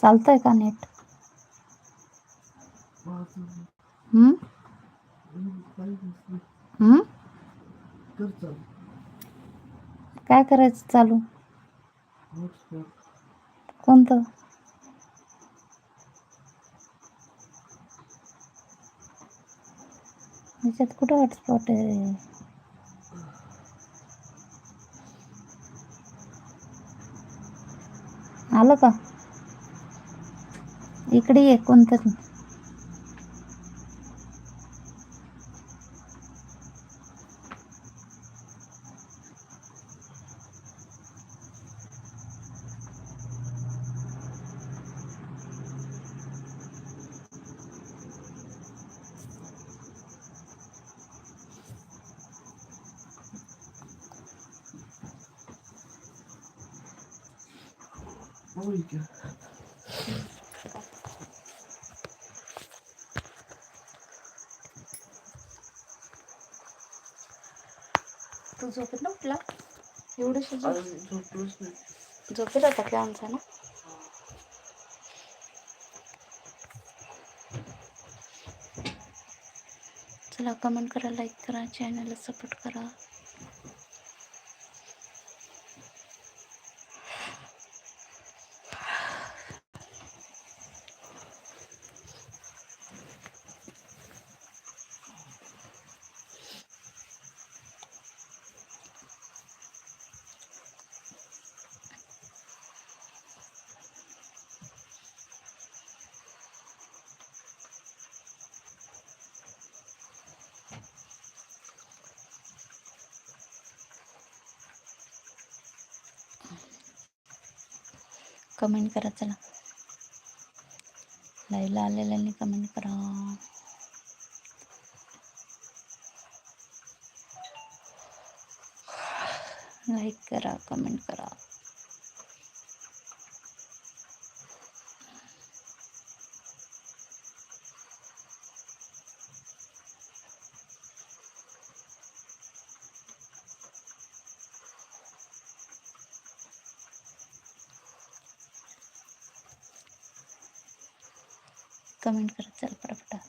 चालतंय का नेट? हम्म? हम्म? काय करायचं चालू? कोणतं? ह्याच्यात कुठं हॉटस्पॉट आहे? आलं का? इकडे ये कोणतरी. होय तू झोपेत ना उठला अजून झोपलोच नाही. झोपेत होता का आमचा ना? चला कमेंट करा लाईक करा चॅनलला सपोर्ट करा. कमेंट करा चला. लाईव्हला आलेल्यांनी कमेंट करा. लाईक करा कमेंट करा. कमेंट करा चल पटापटा.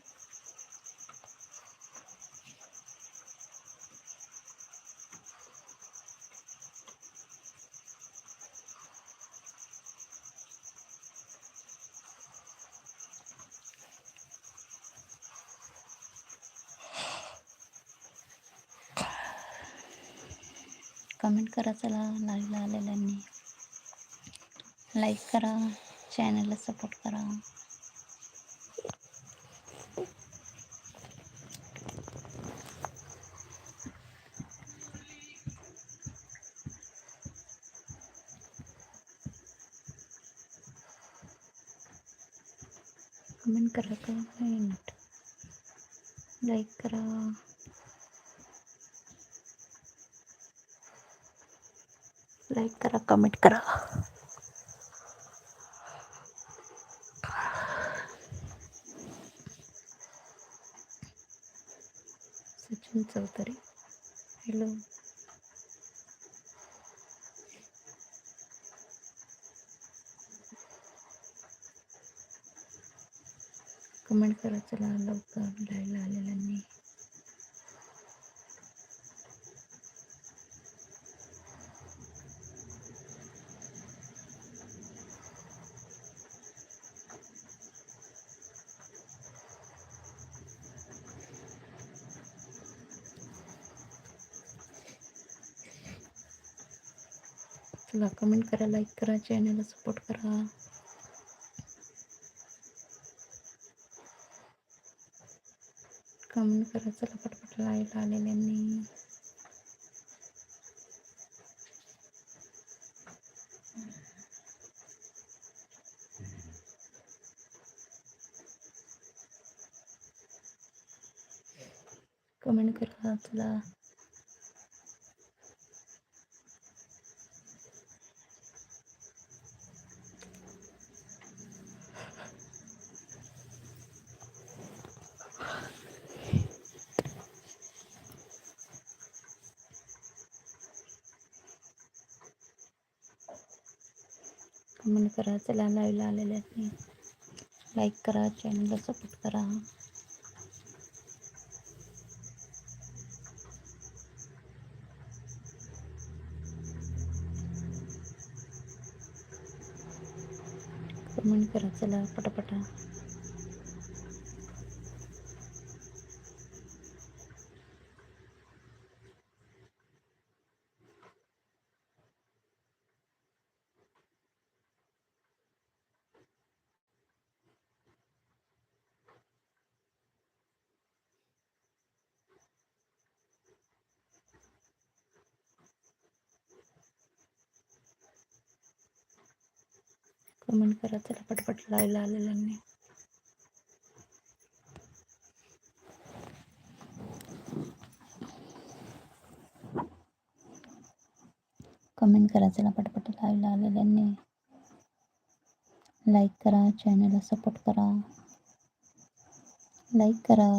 कमेंट करा चला लाईव्हला आलेल्यांनी. लाईक करा चॅनलला सपोर्ट करा. शेअर करा कमेंट लाईक करा. लाईक करा कमेंट करा. सचिन चौधरी. हॅलो कमेंट करा चला लवकर लाईव्हला आलेल्यांनी. चला कमेंट करा लाईक करा चॅनलला सपोर्ट करा. कमेंट करा चला पटपट लाईव्हला आलेल्यांनी कमेंट करा चला कमेंट करा. चला लाईव्हला आलेल्या लाईक करा चॅनलला सपोर्ट करा. कमेंट करा चला पटापटा. कमेंट करा त्याला पटपट लायला आलेल्यांनी. कमेंट करा चला पटपट लायला आलेल्यांनी. लाईक करा चॅनलला सपोर्ट करा. लाईक करा.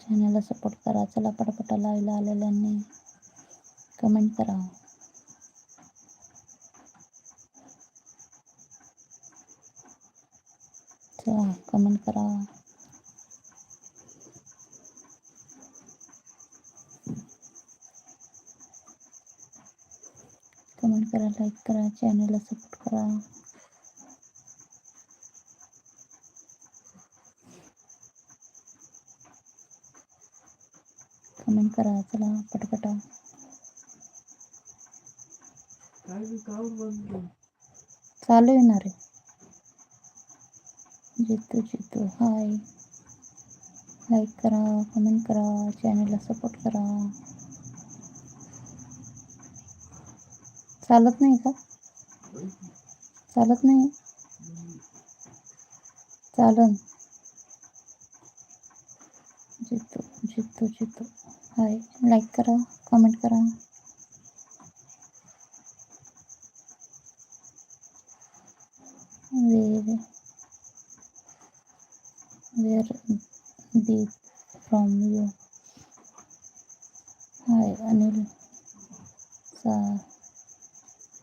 चॅनलला सपोर्ट करा चला पटपट लाईव्हला आलेल्यांनी. कमेंट करा. चला कमेंट करा कमेंट करा लाईक करा चॅनलला सपोर्ट करा कमेंट करा चला पटपटा काय बी कावर बंद चालू येणार आहे जितू जितू हाय लाईक करा कमेंट करा चॅनलला सपोर्ट करा. चालत नाही का? चालत नाही? चालन. जितू जितू जितू. हाय लाईक करा कमेंट करा. वेर वेर Deep from you hi Anil सा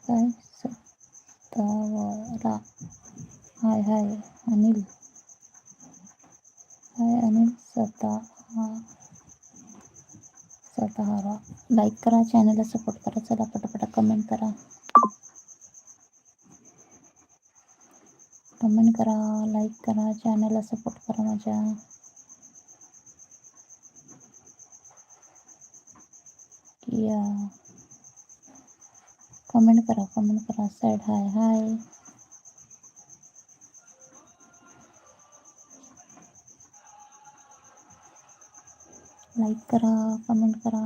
काय सत्तावरा हाय हाय अनिल हाय अनिल सता सतारा लाईक करा चॅनलला सपोर्ट करा चला पटापटा कमेंट करा कमेंट करा लाईक करा चॅनलला सपोर्ट करा माझ्या. किया कमेंट करा कमेंट करा. सॅड हाय हाय लाईक करा कमेंट करा.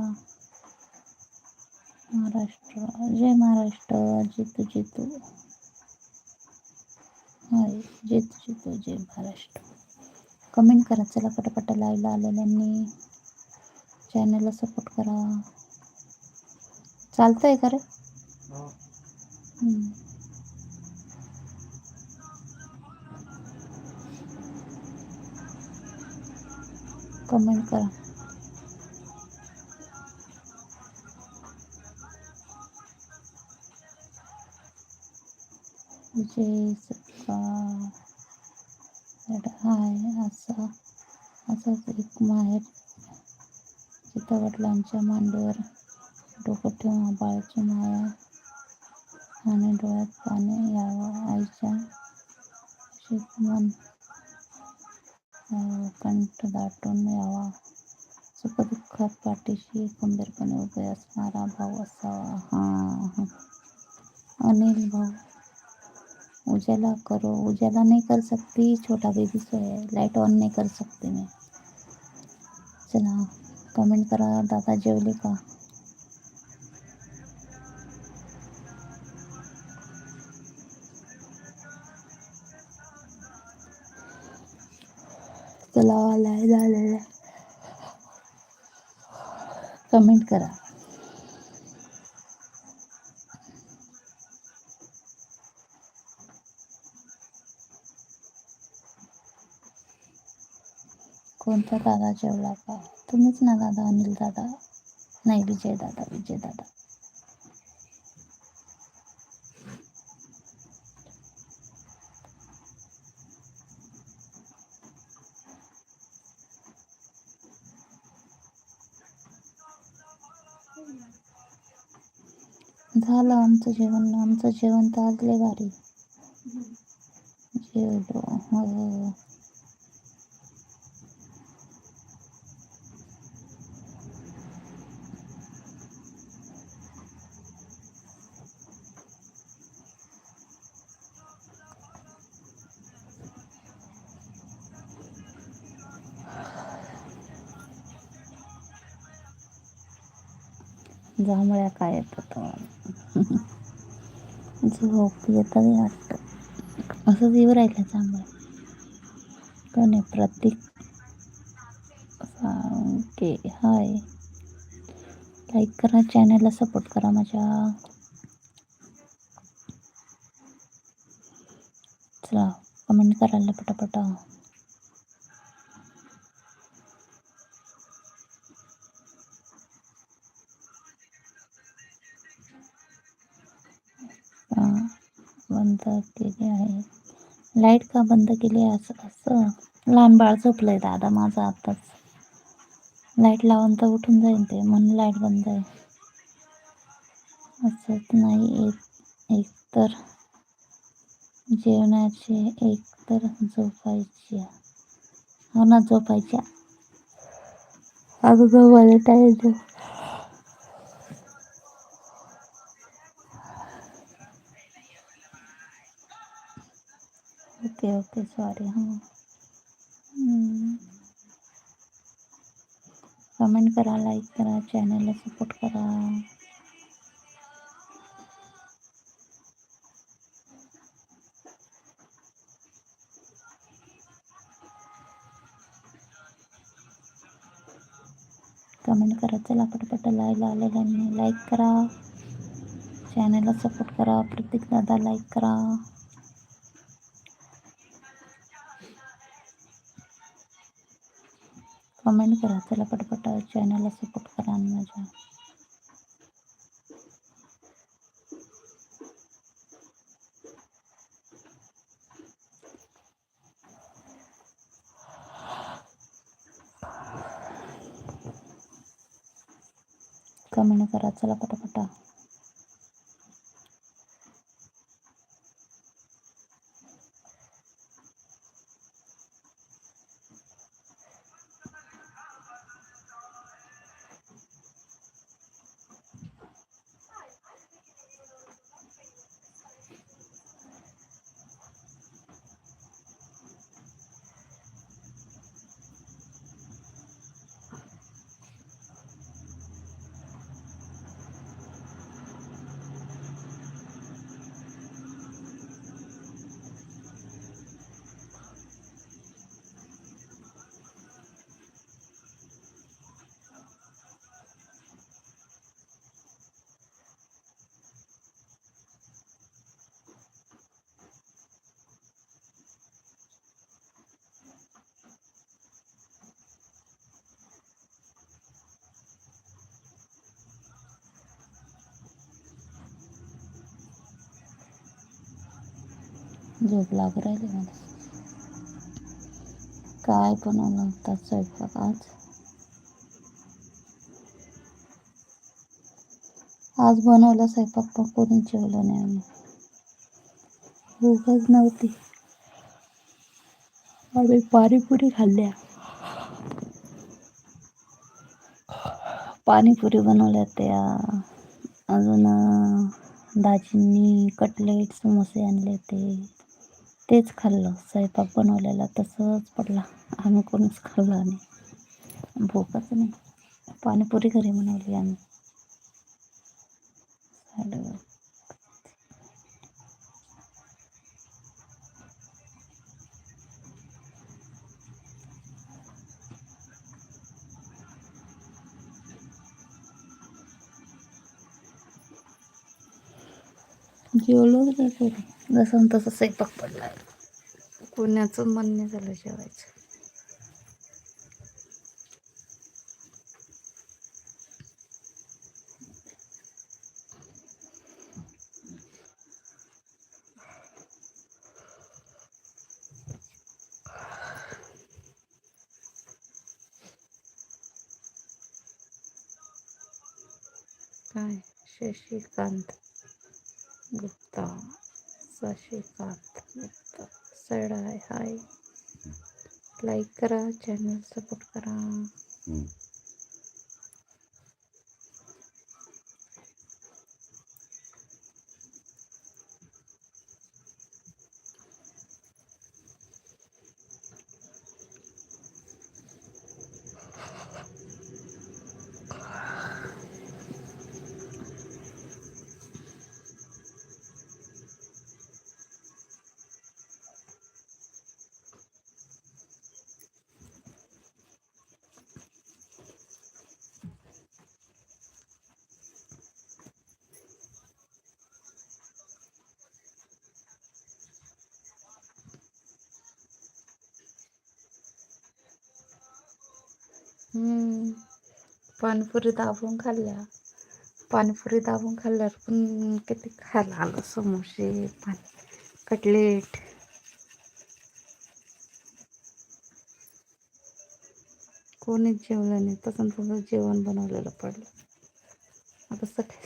महाराष्ट्र जय महाराष्ट्र जितू जितू. जितू जितू जय महाराष्ट्र. कमेंट करा चला पटापट लाईव्हला आलेल्यांनी. चॅनलला सपोर्ट करा. चालतंय का रे? हा. कमेंट करा. विजय आहे असा असाच एक माहेर. जिथं वडिलांच्या मांडीवर डोकं ठेवून बाळाची माया आणि डोळ्यात पाणी यावं आईच्या शिकमन कंठ दाटून यावा. सुखदुःखात पाठीशी खंबीरपणे उभे असणारा भाऊ असावा. हा. अनिल भाऊ. उजाला करो। उजाला नहीं कर सकती, छोटा बेबी सो है लाइट ऑन नहीं कर सकते मैं। चला कमेंट करा दादा जेवले का। चला लाईव्ह झालेलं कमेंट करा। तुमचा दादा जेवला काय तुम्हीच ना दादा अनिल दादा. नाही विजय दादा विजय दादा. झालं आमचं जेवण. आमचं जेवण तर आजले भारी. जेवलो. हो. हो, हो. जांभळ्या काय येतात झोप येतात वाटतं. असं येऊ राहिलं जांभळ्या कोण आहे प्रतीक ओके हाय. लाईक करा चॅनलला सपोर्ट करा माझ्या. चला कमेंट करायला पटापटा हा, बंद केली आहे लाइट का बंद केली आहे असं असं? लहान बाळ झोपलंय दादा माझं आताच. लाइट लावून तर उठून जाईल ते म्हणून लाइट बंद आहे. असंच नाही एक एक तर जेवणाचे एक तर झोपायच्या हो ना झोपायच्या. अगं झोपायला टाईम ओके ओके सॉरी हां। कमेंट करा लाईक करा चॅनलला सपोर्ट करा। कमेंट करा चला पटपट लायला आलेल्यांनी लाईक करा। चॅनलला सपोर्ट करा प्रत्येक दादा लाईक करा। कमेंट करा. चला पटपट चॅनलला सपोर्ट करा आणि माझ्या कमेंट करा. चला पटापटा. झोप लागू राहिली मला. काय बनवलं होता स्वयंपाक आज? आज बनवला स्वयंपाक पण कोणी जेवलं नाही आम्ही. भूकच नव्हती. आम्ही पाणीपुरी खाल्ल्या. पाणीपुरी बनवल्या त्या. अजून दाजींनी कटलेट समोसे आणले ते तेच खाल्लं. स्वयंपाक बनवलेला तसंच पडला. आम्ही कोणीच खाल्लं नाही. भूकच नाही. पाणीपुरी घरी बनवली आम्ही. जेवलो जसं तसं स्वयंपाक पडला. कोणाचं मन नाही झालं जेवायचं. काय? शशिकांत. गुप्ता शशिकांत गुप्ता सैड आहे हाय लाईक करा चॅनल सपोर्ट करा. पाणीपुरी दाबून खाल्ल्या. पाणीपुरी दाबून खाल्ल्यावर पण किती खायला आलं समोसे पाणी कटलेट. कोणीच जेवलं नाही. तसं थोडं जेवण बनवलेलं पडलं. आता सकाळी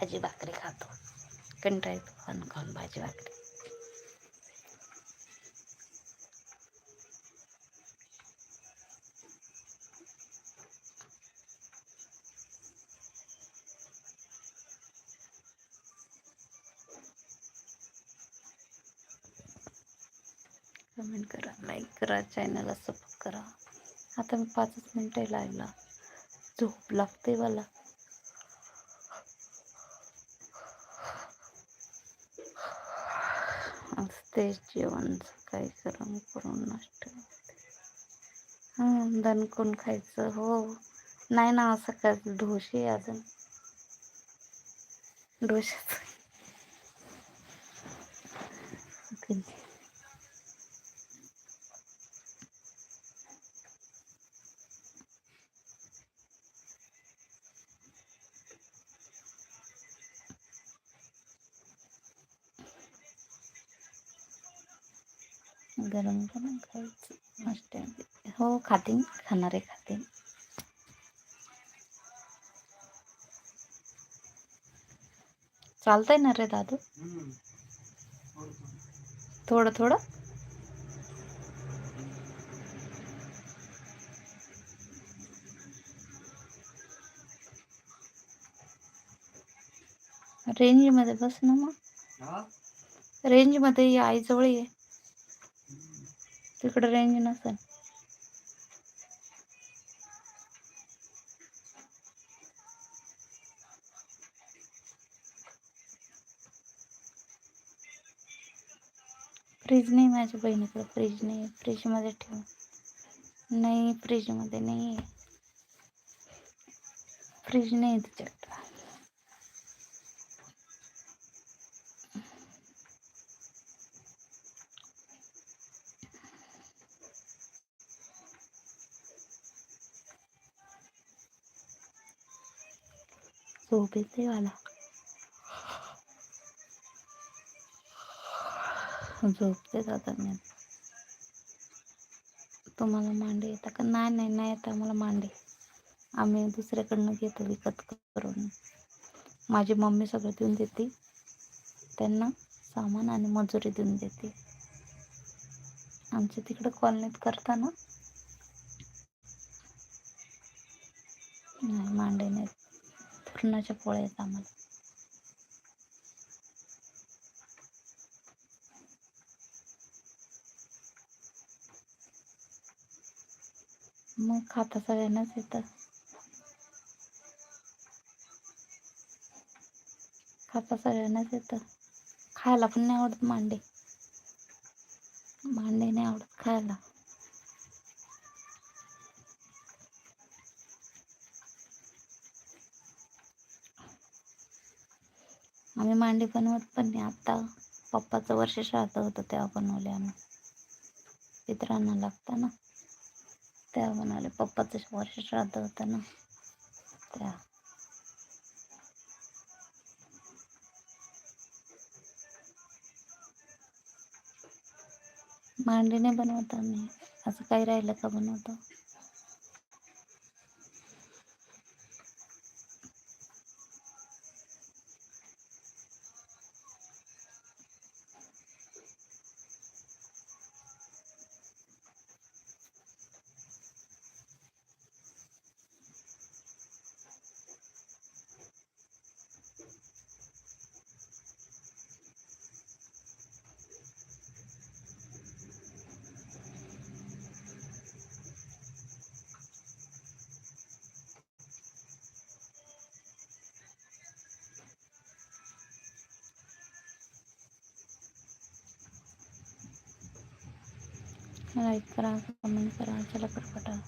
भाजी भाकरी खातो. कंटाळतो खाऊन खाऊन भाजी भाकरी. कमेंट करा लाईक करा चॅनलला सपोर्ट करा. आता मी पाचच मिनटं लावला झोप लागते मला. तेच जेवण सकाळी गरम करून नष्ट हां दणकून खायचं हो. नाही ना सकाळी ढोशी अजून. ढोशाच गरम गरम खायचं मस्त आहे. हो खातीन खाणारे खातीन चालतंय ना रे दादू? थोडं थोडं. रेंजमध्ये बस ना मग. रेंजमध्ये आईजवळ ये. तिकडं रेंज नसेल. फ्रीज नाही माझ्या बहिणीकडे. फ्रीज नाही. फ्रीजमध्ये ठेव. नाही फ्रीजमध्ये नाही. आहे फ्रीज नाही आहे झोप येते मला झोपते आता मी तुम्हाला मांडे येतात का? नाही नाही नाही येत आम्हाला मांडे. आम्ही दुसऱ्याकडनं घेतो विकत करून. माझी मम्मी सगळं देऊन देते. त्यांना सामान आणि मजुरी देऊन देते. आमच्या तिकडं कॉलनीत करताना नाही मांडे नाहीत पुरणाच्या पोळ्या आहेत आम्हाला. मग खाता सगळ्यांनाच येतं खाता सगळ्यांनाच येतं खायला पण नाही आवडत मांडे. मांडे नाही आवडत खायला. आम्ही मांडे बनवत पण नाही. आता पप्पाचं वर्ष श्राद्ध होतं तेव्हा बनवले आम्ही. पित्रांना लागतं ना. त्या बनवले. पप्पाचं वर्ष श्राद्ध होतं ना. त्या. मांडीने बनवतो आम्ही. असं काही राहिलं का बनवतो? लाईक करा कमेंट करा चला पटपटा.